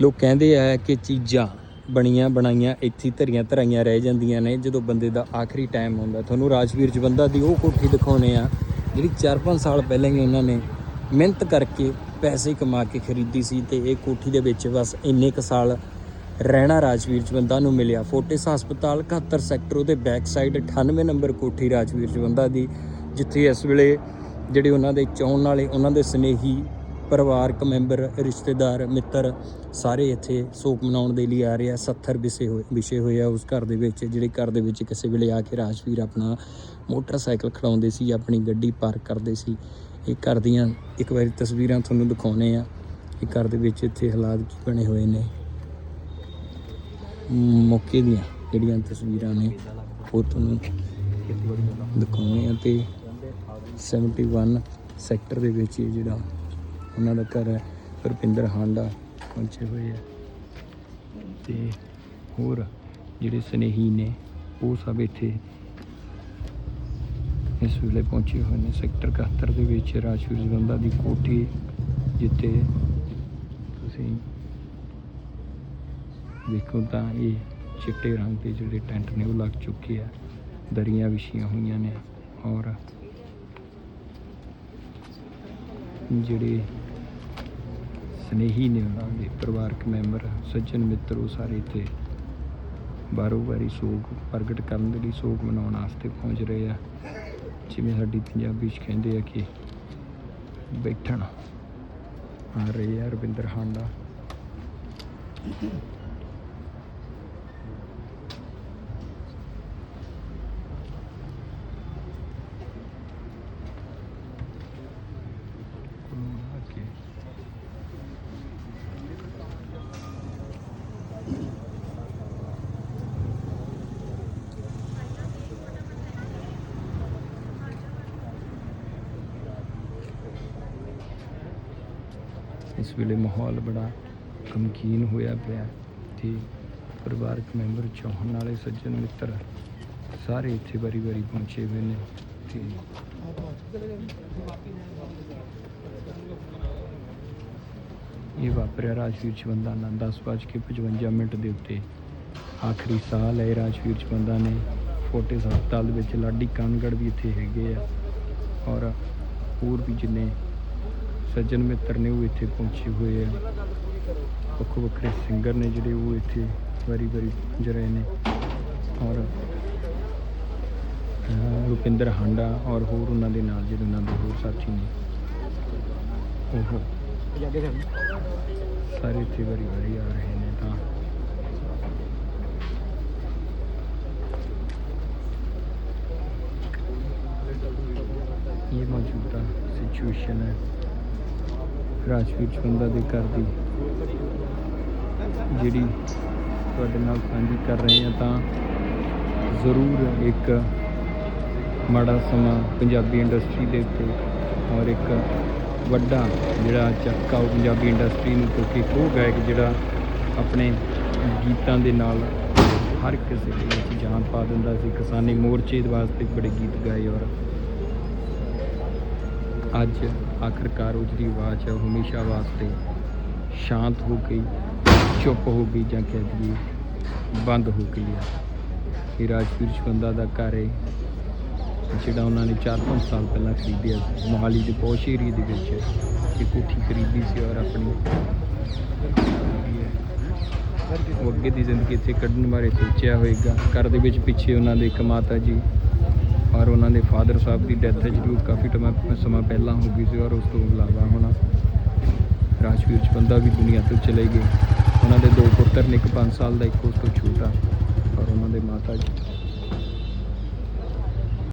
ਲੋਕ ਕਹਿੰਦੇ ਆ ਕਿ ਚੀਜ਼ਾਂ ਬਣੀਆਂ ਬਣਾਈਆਂ, ਇੱਥੇ ਧਰੀਆਂ ਧਰਾਈਆਂ ਰਹਿ ਜਾਂਦੀਆਂ ਨੇ, ਜਦੋਂ ਬੰਦੇ ਦਾ ਆਖਰੀ ਟਾਈਮ ਹੁੰਦਾ। ਤੁਹਾਨੂੰ ਰਾਜਵੀਰ ਜਵੰਦਾ ਦੀ ਉਹ ਕੋਠੀ ਦਿਖਾਉਨੇ ਆ, ਜਿਹੜੀ 4-5 ਸਾਲ ਪਹਿਲਾਂ ਹੀ ਉਹਨਾਂ ਨੇ ਮਿਹਨਤ ਕਰਕੇ ਪੈਸੇ ਕਮਾ ਕੇ ਖਰੀਦੀ ਸੀ ਤੇ ਇਹ ਕੋਠੀ ਦੇ ਵਿੱਚ ਬਸ ਇੰਨੇ ਕੁ ਸਾਲ ਰਹਿਣਾ ਰਾਜਵੀਰ ਜਵੰਦਾ ਨੂੰ ਮਿਲਿਆ। ਫੋਰਟਿਸ ਹਸਪਤਾਲ 71 ਸੈਕਟਰ, ਉਹਦੇ ਬੈਕ ਸਾਈਡ 98 ਨੰਬਰ ਕੋਠੀ ਰਾਜਵੀਰ ਜਵੰਦਾ ਦੀ, ਜਿੱਥੇ ਇਸ ਵੇਲੇ ਜਿਹੜੇ ਉਹਨਾਂ ਦੇ ਚਾਹਣ ਵਾਲੇ, ਉਹਨਾਂ ਦੇ ਸਨੇਹੀ ਪਰਿਵਾਰਕ ਮੈਂਬਰ, ਰਿਸ਼ਤੇਦਾਰ, ਮਿੱਤਰ ਸਾਰੇ ਇੱਥੇ ਸੋਗ ਮਨਾਉਣ ਦੇ ਲਈ ਆ ਰਹੇ ਆ 70 ਵਿਸੇ ਹੋਏ ਵਿਸ਼ੇ ਹੋਏ ਆ ਉਸ ਘਰ ਦੇ ਵਿੱਚ, ਜਿਹੜੇ ਘਰ ਦੇ ਵਿੱਚ ਕਿਸੇ ਵੇਲੇ ਆ ਕੇ ਰਾਜਵੀਰ ਆਪਣਾ ਮੋਟਰਸਾਈਕਲ ਖੜਾਉਂਦੇ ਸੀ, ਆਪਣੀ ਗੱਡੀ ਪਾਰਕ ਕਰਦੇ ਸੀ। ਇਹ ਘਰ ਦੀਆਂ ਇੱਕ ਵਾਰੀ ਤਸਵੀਰਾਂ ਤੁਹਾਨੂੰ ਦਿਖਾਉਣੇ ਆ। ਇਹ ਘਰ ਦੇ ਵਿੱਚ ਇੱਥੇ ਹਾਲਾਤ ਕੀ ਬਣੇ ਹੋਏ ਨੇ। ਮੌਕੇ ਦੀਆਂ ਜਿਹੜੀਆਂ ਤਸਵੀਰਾਂ ਨੇ, ਉਹ ਤੁਹਾਨੂੰ ਦਿਖਾਉਣੇ ਆ ਤੇ 71 ਸੈਕਟਰ ਦੇ ਵਿੱਚ ਜਿਹੜਾ ਉਹਨਾਂ ਦਾ ਘਰ ਹੈ, ਰੁਪਿੰਦਰ ਹਾਂਡਾ ਪਹੁੰਚੇ ਹੋਏ ਆ। ਤੇ ਹੋਰ ਜਿਹੜੇ ਸਨੇਹੀ ਨੇ, ਉਹ ਸਭ ਇੱਥੇ ਇਸ ਵੇਲੇ ਪਹੁੰਚੇ ਹੋਏ ਨੇ। ਸੈਕਟਰ 71 ਦੇ ਵਿੱਚ ਰਾਜਵੀਰ ਜਵੰਦਾ ਦੀ ਕੋਠੀ ਜਿੱਥੇ ਤੁਸੀਂ ਦੇਖੋ ਤਾਂ ਇਹ ਚਿੱਟੇ ਰੰਗ ਦੇ ਜਿਹੜੇ ਟੈਂਟ ਨੇ, ਉਹ ਲੱਗ ਚੁੱਕੇ ਆ। ਦਰੀਆਂ ਵਿਛੀਆਂ ਹੋਈਆਂ ਨੇ ਔਰ ਜਿਹੜੇ ਸਨੇਹੀ ਨੇ ਉਹਨਾਂ ਦੇ ਪਰਿਵਾਰਕ ਮੈਂਬਰ, ਸੱਜਣ ਮਿੱਤਰ ਉਹ ਸਾਰੇ ਇੱਥੇ ਬਾਰੋ ਬਾਰੀ ਸੋਗ ਪ੍ਰਗਟ ਕਰਨ ਦੇ ਲਈ ਸੋਗ ਮਨਾਉਣ ਵਾਸਤੇ ਪਹੁੰਚ ਰਹੇ ਆ। ਜਿਵੇਂ ਸਾਡੀ ਪੰਜਾਬੀ ਚ ਕਹਿੰਦੇ ਆ ਕਿ ਬੈਠਣ। ਆ ਰਹੇ ਆ ਰਵਿੰਦਰ ਹਾਂਡਾ। ਇਸ ਵੇਲੇ ਮਾਹੌਲ ਬੜਾ ਗਮਕੀਨ ਹੋਇਆ ਪਿਆ ਤੇ ਪਰਿਵਾਰਕ ਮੈਂਬਰ ਚਾਹਣ ਵਾਲੇ ਸੱਜਣ ਮਿੱਤਰ ਸਾਰੇ ਇੱਥੇ ਵਾਰੀ ਵਾਰੀ ਪਹੁੰਚੇ ਹੋਏ ਨੇ ਤੇ ਇਹ ਵਾਪਰਿਆ ਰਾਜਵੀਰ ਚਵੰਦਾ ਨਾਲ 10:55 ਮਿੰਟ ਦੇ ਉੱਤੇ। ਆਖਰੀ ਸਾਹ ਲਏ ਰਾਜਵੀਰ ਚਵੰਦਾ ਨੇ ਫੋਟੇ ਹਸਪਤਾਲ ਦੇ ਵਿੱਚ ਲਾਡੀ ਕਾਨਗੜ ਵੀ ਇੱਥੇ ਹੈਗੇ ਆ। ਔਰ ਹੋਰ ਵੀ ਜਿੰਨੇ ਸੱਜਣ ਮਿੱਤਰ ਨੇ ਉਹ ਇੱਥੇ ਪਹੁੰਚੇ ਹੋਏ ਆ। ਵੱਖੋ ਵੱਖਰੇ ਸਿੰਗਰ ਨੇ ਜਿਹੜੇ ਉਹ ਇੱਥੇ ਵਾਰੀ ਵਾਰੀ ਪਹੁੰਚ ਰਹੇ ਨੇ। ਔਰ ਰੁਪਿੰਦਰ ਹਾਂਡਾ ਔਰ ਹੋਰ ਉਹਨਾਂ ਦੇ ਨਾਲ ਜਿਹੜੇ ਉਹਨਾਂ ਦੇ ਹੋਰ ਸਾਥੀ ਨੇ। ਉਹ ਸਾਰੇ ਇੱਥੇ ਵਾਰੀ ਵਾਰੀ ਆ ਰਹੇ ਨੇ ਤਾਂ। ਇਹ ਮੌਜੂਦਾ ਸਿਚੁਏਸ਼ਨ ਹੈ। ਰਾਜਵੀਰ ਚੁੰਦਾ ਦੇ ਘਰ ਦੀ ਜਿਹੜੀ ਤੁਹਾਡੇ ਨਾਲ ਸਾਂਝੀ ਕਰ ਰਹੇ ਹਾਂ ਤਾਂ ਜ਼ਰੂਰ ਇੱਕ ਮਾੜਾ ਸਮਾਂ ਪੰਜਾਬੀ ਇੰਡਸਟਰੀ ਦੇ ਉੱਤੇ ਔਰ ਇੱਕ ਵੱਡਾ ਜਿਹੜਾ ਝਟਕਾ ਉਹ ਪੰਜਾਬੀ ਇੰਡਸਟਰੀ ਨੂੰ ਕਿਉਂਕਿ ਉਹ ਗਾਇਕ ਜਿਹੜਾ ਆਪਣੇ ਗੀਤਾਂ ਦੇ ਨਾਲ ਹਰ ਕਿਸੇ ਦੇ ਵਿੱਚ ਜਾਨ ਪਾ ਦਿੰਦਾ ਸੀ। ਕਿਸਾਨੀ ਮੋਰਚੇ ਦੇ ਵਾਸਤੇ ਬੜੇ ਗੀਤ ਗਾਏ ਔਰ ਅੱਜ ਆਖਰਕਾਰ ਉਹ ਜਿਹੜੀ ਆਵਾਜ਼ ਹੈ ਉਹ ਹਮੇਸ਼ਾ ਵਾਸਤੇ ਸ਼ਾਂਤ ਹੋ ਗਈ, ਚੁੱਪ ਹੋ ਗਈ ਜਾਂ ਕਹਿ ਦਈਏ ਬੰਦ ਹੋ ਗਈ ਹੈ। ਇਹ ਰਾਜਵੀਰ ਚਵੰਦਾ ਦਾ ਘਰ ਹੈ, ਜਿਹੜਾ ਉਹਨਾਂ ਨੇ 4-5 ਸਾਲ ਪਹਿਲਾਂ ਖਰੀਦਿਆ ਸੀ। ਮੋਹਾਲੀ ਦੇ ਪੌਸ਼ ਏਰੀਏ ਦੇ ਵਿੱਚ ਇਹ ਕੋਠੀ ਖਰੀਦੀ ਸੀ ਔਰ ਆਪਣੀ ਅੱਗੇ ਦੀ ਜ਼ਿੰਦਗੀ ਇੱਥੇ ਕੱਢਣ ਬਾਰੇ ਸੋਚਿਆ ਹੋਵੇਗਾ ਘਰ ਦੇ ਵਿੱਚ ਪਿੱਛੇ ਉਹਨਾਂ ਦੇ ਇੱਕ ਮਾਤਾ ਜੀ ਔਰ ਉਹਨਾਂ ਦੇ ਫਾਦਰ ਸਾਹਿਬ ਦੀ ਡੈਥ ਹੈ ਜਿਹੜੀ ਕਾਫੀ ਟਮਾ, ਸਮਾਂ ਪਹਿਲਾਂ ਹੋ ਗਈ ਸੀ ਔਰ ਉਸ ਤੋਂ ਇਲਾਵਾ ਹੁਣ ਰਾਜਵੀਰ ਚਵੰਦਾ ਵੀ ਦੁਨੀਆ ਤੋਂ ਚਲੇ ਗਏ। ਉਹਨਾਂ ਦੇ ਦੋ ਪੁੱਤਰ ਨੇ, ਇੱਕ 5 ਸਾਲ ਦਾ, ਇੱਕ ਉਸ ਤੋਂ ਛੋਟਾ ਔਰ ਉਹਨਾਂ ਦੇ ਮਾਤਾ ਜੀ